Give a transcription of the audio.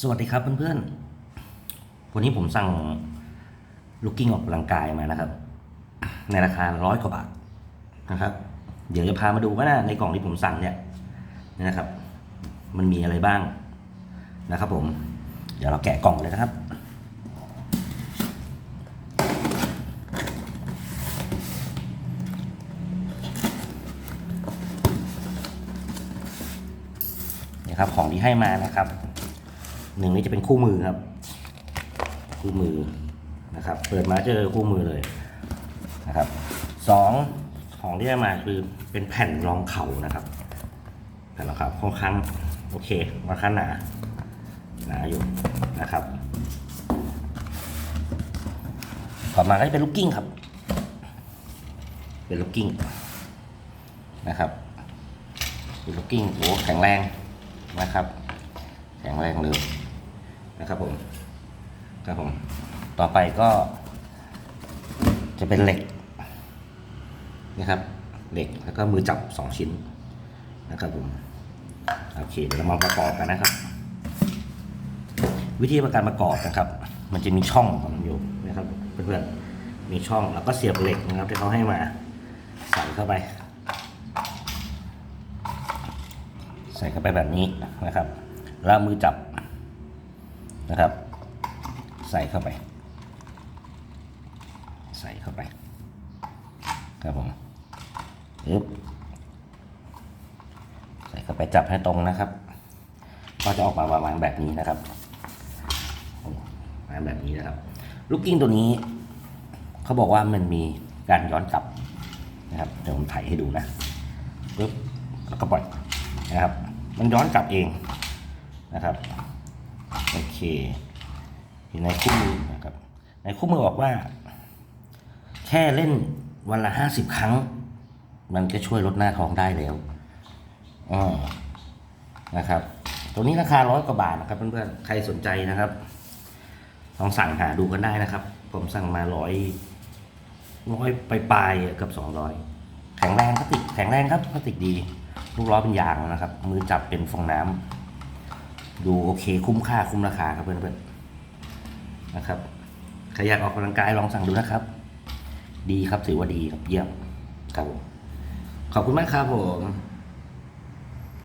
สวัสดีครับเพื่อนๆ วันนี้ผมสั่งลูกกิ้งออกกำลังกายมานะครับ ในราคาร้อยกว่าบาทนะครับ เดี๋ยวจะพามาดูว่าในกล่องที่ผมสั่งเนี่ยนี่นะครับ มันมีอะไรบ้างนะครับ ผม เดี๋ยวเราแกะกล่องเลยนะครับนี่ครับของที่ให้มานะครับ หนึ่งนี่จะเป็นคู่มือครับ คู่มือนะครับ เปิดมาเจอคู่มือเลยนะครับสองของที่ได้มาคือเป็นแผ่นรองเข่านะครับแผ่นรองเข่าค่อนข้างโอเคมาข้างหนาหนาอยู่นะครับ ต่อมาก็จะเป็นลูกกิ้งครับ เป็นลูกกิ้งนะครับเป็นลูกกิ้งโอ้แข็งแรงนะครับ แข็งแรงเลย นะครับผมครับผมต่อไปก็ จะเป็นเหล็กนะครับเหล็กแล้วก็มือจับสองชิ้นนะครับผมโอเคเดี๋ยวเรามาประกอบกันนะครับ วิธีการประกอบนะครับ มันจะมีช่องของมันอยู่นะครับเพื่อนๆมีช่องแล้วก็เสียบเหล็กนะครับที่เขาให้มาใส่เข้าไป ใส่เข้าไปแบบนี้นะครับ แล้วมือจับ นะครับ ใส่เข้าไป ใส่เข้าไป ครับผมปึ๊บใส่เข้าไปจับให้ตรงนะครับ ก็จะออกมาประมาณแบบนี้นะครับมาแบบนี้นะครับ ลูกกิ้งตัวนี้ เขาบอกว่ามันมีการย้อนกลับนะครับเดี๋ยวผมถ่ายให้ดูนะปึ๊บแล้วก็ปล่อยนะครับ มันย้อนกลับเองนะครับ โอเคอยู่ในคู่มือนะครับ ในคู่มือบอกว่า แค่เล่นวันละห้าสิบครั้ง มันก็ช่วยลดหน้าท้องได้แล้วอ๋อนะครับ ตัวนี้ราคาร้อยกว่าบาทนะครับ เพื่อนๆ ใครสนใจนะครับ ลองสั่งหาดูกันได้นะครับ ผมสั่งมาร้อยร้อยไปลายๆเกับสองร้อยแข็งแรงพลาสติกแข็งแรงครับพลาสติกดี ลูกล้อเป็นยางนะครับ มือจับเป็นฟองน้ำ ดูโอเคคุ้มค่าคุ้มราคาครับเพื่อนๆนะครับใครอยากออกกำลังกายลองสั่งดูนะครับ ดีครับถือว่าดีครับเยี่ยมครับผมขอบคุณมากครับผม